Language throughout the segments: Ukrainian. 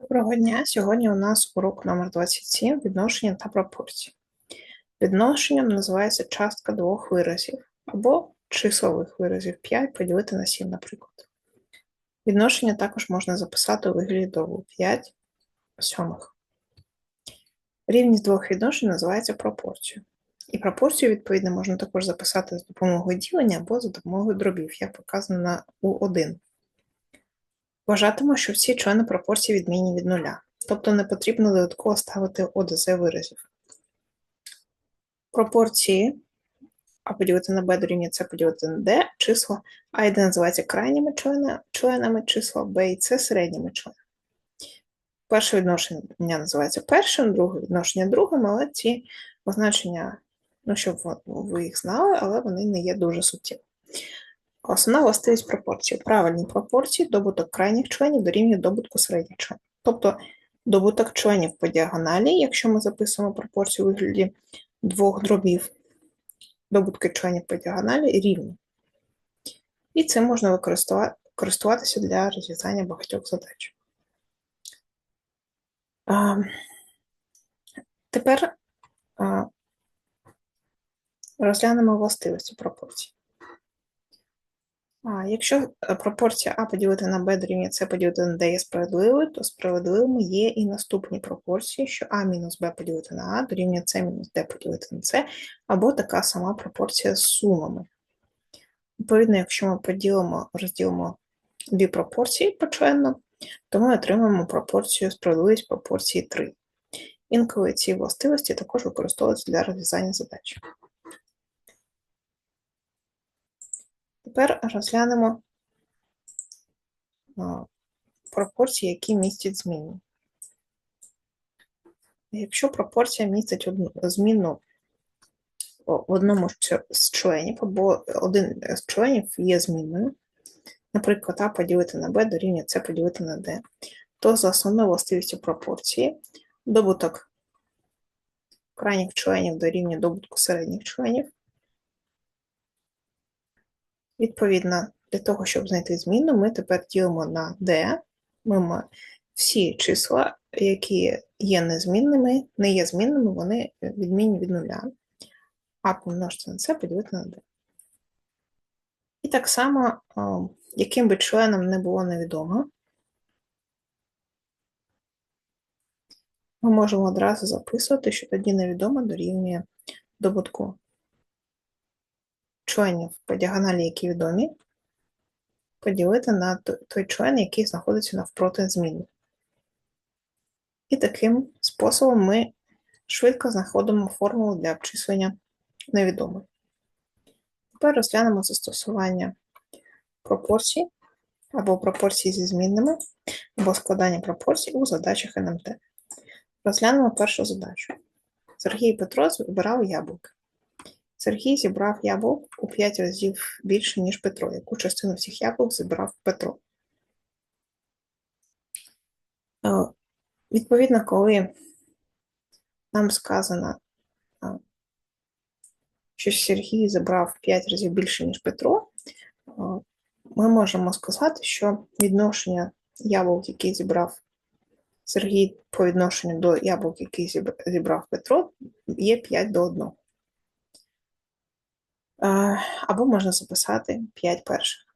Доброго дня! Сьогодні у нас урок номер 27 відношення та пропорції. Відношенням називається частка двох виразів або числових виразів 5 поділити на 7, наприклад. Відношення також можна записати у вигляді довгу 5 сьомих. Рівність двох відношень називається пропорцією. І пропорцію, відповідно, можна також записати за допомогою ділення або за допомогою дробів, як показано на У1. Вважатимемо, що всі члени пропорції відмінні від нуля, тобто не потрібно додатково ставити ОДЗ виразів. Пропорції А поділити на Б дорівнює С поділити на Д, числа А і Д називаються крайніми члени- членами, числа Б і С середніми членами. Перше відношення називається першим, друге відношення другим, але ці означення, ну, щоб ви їх знали, але вони не є дуже суттєві. Основна властивість пропорції. Правильні пропорції добуток крайніх членів дорівнює добутку середніх членів. Тобто добуток членів по діагоналі, якщо ми записуємо пропорцію у вигляді двох дробів, добутки членів по діагоналі рівні. І цим можна користуватися для розв'язання багатьох задач. А, тепер а, розглянемо властивості пропорцій. Якщо е, пропорція А поділити на Б дорівнює С поділити на Д є справедливою, то справедливими є і наступні пропорції, що А мінус Б поділити на А дорівнює С мінус Д поділити на С, або така сама пропорція з сумами. Відповідно, якщо ми поділимо, розділимо дві пропорції почленно, то ми отримаємо пропорцію справедливість пропорції 3. Інколи ці властивості також використовуються для розв'язання задач. Тепер розглянемо пропорції, які містять зміну. Якщо пропорція містить зміну в одному з членів, або один з членів є змінною, наприклад, А поділити на Б дорівнює С поділити на Д, то за основною властивістю пропорції добуток крайніх членів дорівнює добутку середніх членів, Відповідно, для того, щоб знайти зміну, ми тепер ділимо на d. Ми всі числа, які є незмінними, не є змінними, вони відмінні від нуля. А помножити на це поділити на d. І так само, яким би членом не було невідомо, ми можемо одразу записувати, що тоді невідомо дорівнює добутку членів по діагоналі, які відомі, поділити на той член, який знаходиться навпроти зміни. І таким способом ми швидко знаходимо формулу для обчислення невідомих. Тепер розглянемо застосування пропорцій або пропорцій зі змінними, або складання пропорцій у задачах НМТ. Розглянемо першу задачу. Сергій Петро збирали яблуки. Сергій зібрав яблук у 5 разів більше, ніж Петро. Яку частину всіх яблук зібрав Петро? Е, Відповідно, коли нам сказано, е, що Сергій забрав 5 разів більше, ніж Петро, е, ми можемо сказати, що відношення яблук, які зібрав Сергій по відношенню до яблук, які зібрав Петро, є 5 до 1. Або можна записати 5 перших.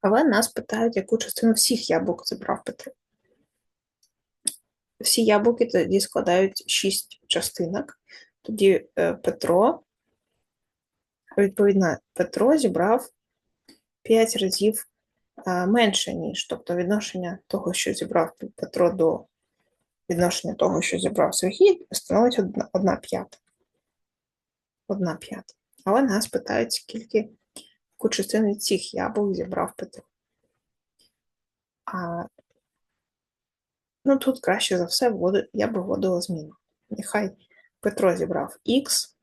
Але нас питають, яку частину всіх яблук зібрав Петро. Всі яблуки тоді складають 6 частинок. Тоді е, Петро, відповідно, Петро зібрав 5 разів е, менше, ніж, тобто відношення того, що зібрав Петро до відношення того, що зібрав Сергій, становить 1 п'ята. Одна п'ята. Але нас питають, скільки яку частину цих яблук зібрав Петро. А, ну, тут краще за все вводи- я б вводила зміну. Нехай Петро зібрав Х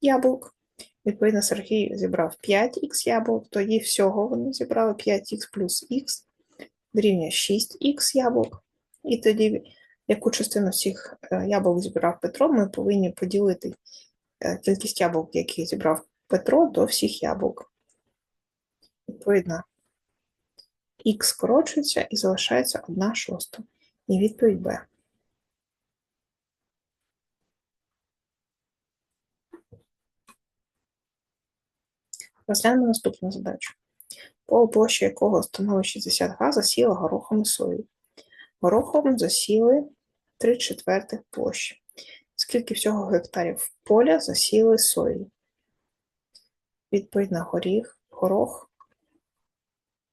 яблук, відповідно, Сергій зібрав 5х яблук, тоді всього вони зібрали 5х плюс х дорівнює 6х яблук. І тоді, яку частину всіх е, яблук зібрав Петро, ми повинні поділити кількість яблук, які зібрав Петро, до всіх яблук. Відповідно, Х скорочується і залишається 1 шоста. І відповідь Б. Розглянемо наступну задачу. Поле площа якого становить 60 га засіла горохом і соєю. Горохом засіли 3 четвертих площі. Скільки всього гектарів поля засіли соєю? Відповідь на горіх, горох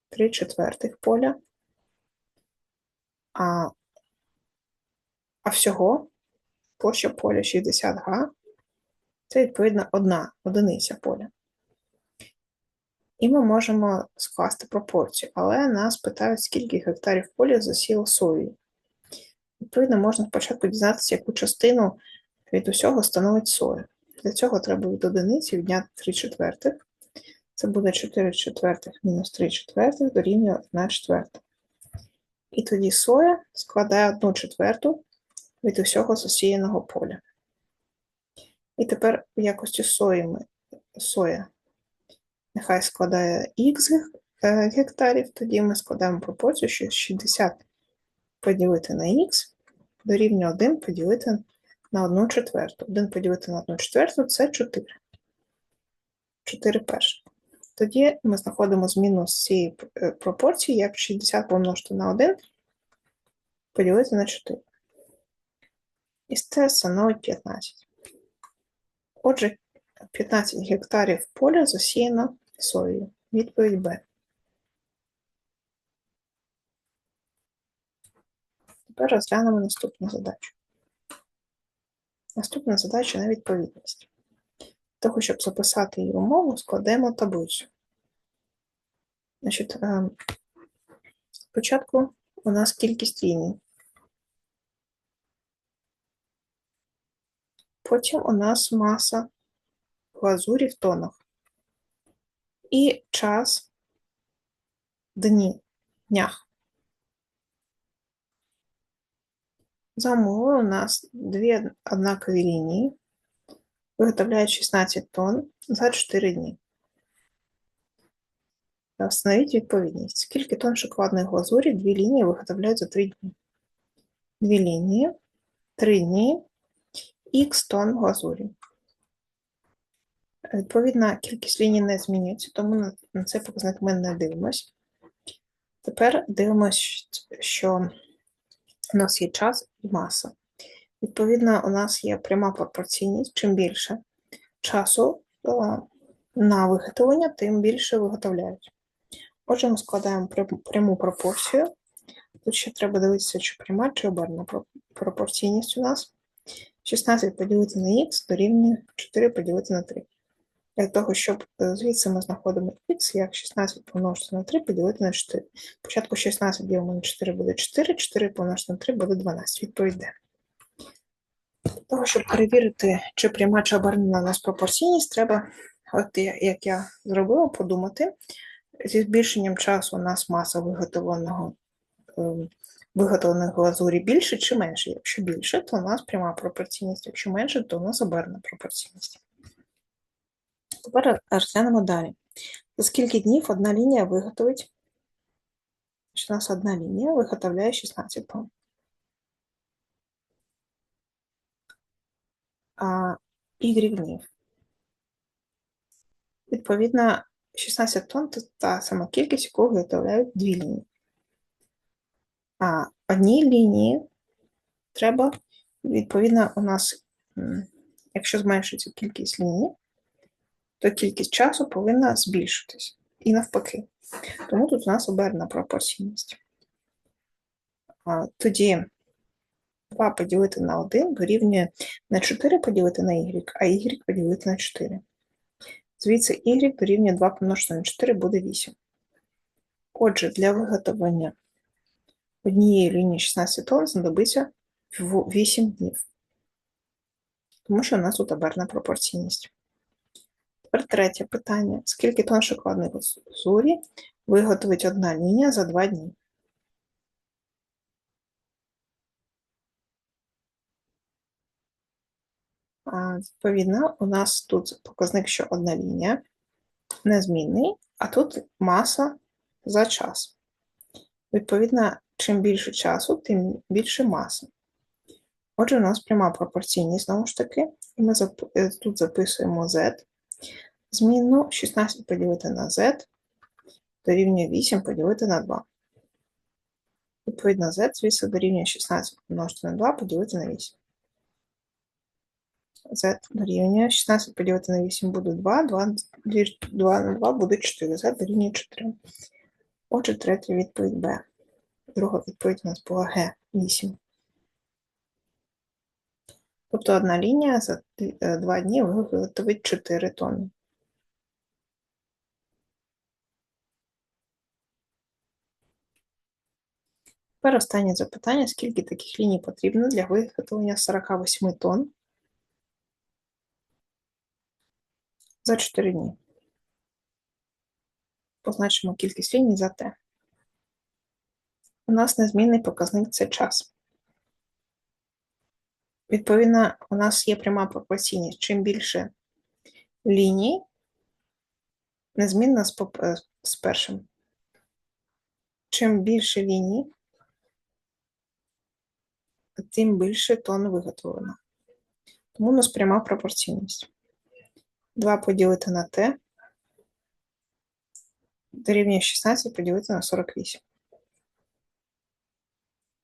3 четвертих поля. А, а всього площа поля 60 га. Це відповідно одна одиниця поля. І ми можемо скласти пропорцію, але нас питають, скільки гектарів поля засіло соєю. Відповідно, можна спочатку дізнатися, яку частину від усього становить соя. Для цього треба від одиниці відняти 3 четвертих. Це буде 4 четвертих мінус 3 четвертих дорівнює 1 четверта. І тоді соя складає 1 четверту від усього засіяного поля. І тепер в якості сої ми, соя нехай складає х гектарів, тоді ми складаємо пропорцію, що 60 поділити на х дорівнює 1 поділити на 1 четверту. 1 поділити на 1 четверту це 4. 4 перших. Тоді ми знаходимо зміну з цієї пропорції, як 60 помножити на 1 поділити на 4. І це становить 15. Отже, 15 гектарів поля засіяно соєю. Відповідь Б. Тепер розглянемо наступну задачу. Наступна задача на відповідність. Того, щоб записати її умову, складемо таблицю. Значить, Спочатку у нас кількість ліній. Потім у нас маса глазурі в тонах. І час дні, днях. За умовою у нас дві однакові лінії виготовляють 16 тонн за 4 дні. Встановіть відповідність. Скільки тонн шоколадної глазурі дві лінії виготовляють за 3 дні? Дві лінії, 3 дні, х тонн глазурі. Відповідна кількість ліній не змінюється, тому на цей показник ми не дивимось. Тепер дивимося, що у нас є час і маса. Відповідно, у нас є пряма пропорційність. Чим більше часу на виготовлення, тим більше виготовляють. Отже, ми складаємо пряму пропорцію. Тут ще треба дивитися, чи пряма, чи оберна пропорційність у нас. 16 поділити на х дорівнює 4 поділити на 3. Для того, щоб е, звідси ми знаходимо х, як 16 помножити на 3 поділити на 4. Спочатку 16 ділимо на 4 буде 4, 4 помножити на 3 буде 12. Відповідь Д. Для того, щоб перевірити, чи пряма чи обернена у нас пропорційність, треба, от як я зробила, подумати. Зі збільшенням часу у нас маса виготовленого ем, виготовлених глазурі більше чи менше. Якщо більше, то у нас пряма пропорційність, якщо менше, то у нас обернена пропорційність. Тепер розглянемо далі. За скільки днів одна лінія виготовить? У нас одна лінія виготовляє 16 тонн. А Y днів. Відповідно, 16 тонн це та сама кількість, яку виготовляють дві лінії. А одній лінії треба, відповідно, у нас, якщо зменшується кількість ліній, то кількість часу повинна збільшитись. І навпаки. Тому тут у нас оберна пропорційність. Тоді 2 поділити на 1 дорівнює не 4 поділити на y, а y поділити на 4. Звідси y дорівнює 2 помножити на 4 буде 8. Отже, для виготовлення однієї лінії 16 тонн знадобиться 8 днів. Тому що у нас тут оберна пропорційність. Тепер третє питання. Скільки тонн шоколадної глазурі виготовить одна лінія за 2 дні? Відповідно, у нас тут показник, що одна лінія незмінний, а тут маса за час. Відповідно, чим більше часу, тим більше маси. Отже, у нас пряма пропорційність, знову ж таки, і ми е, тут записуємо z. Змінну 16 поділити на z дорівнює 8 поділити на 2. Відповідно, z, звісно, дорівнює 16 помножити на 2 поділити на 8. z дорівнює 16 поділити на 8 буде 2, 2, 2 на 2 буде 4, z дорівнює 4. Отже, третя відповідь Б. Друга відповідь у нас була Г, 8. Тобто одна лінія за е, два дні виготовить 4 тонни. Тепер останнє запитання. Скільки таких ліній потрібно для виготовлення 48 тонн за 4 дні? Позначимо кількість ліній за Т. У нас незмінний показник це час. Відповідно, у нас є пряма пропорційність. Чим більше ліній, незмінна з, е, з першим. Чим більше ліній, тим більше тонн виготовлено. Тому у нас пряма пропорційність. 2 поділити на t дорівнює 16 поділити на 48.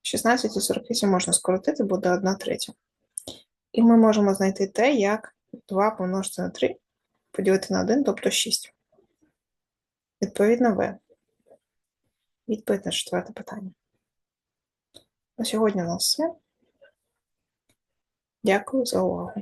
16 і 48 можна скоротити, буде 1 третя. І ми можемо знайти те, як 2 помножити на 3 поділити на 1, тобто 6. Відповідно, v. Відповідь на четверте питання. На сьогодні у нас все. Дякую за увагу.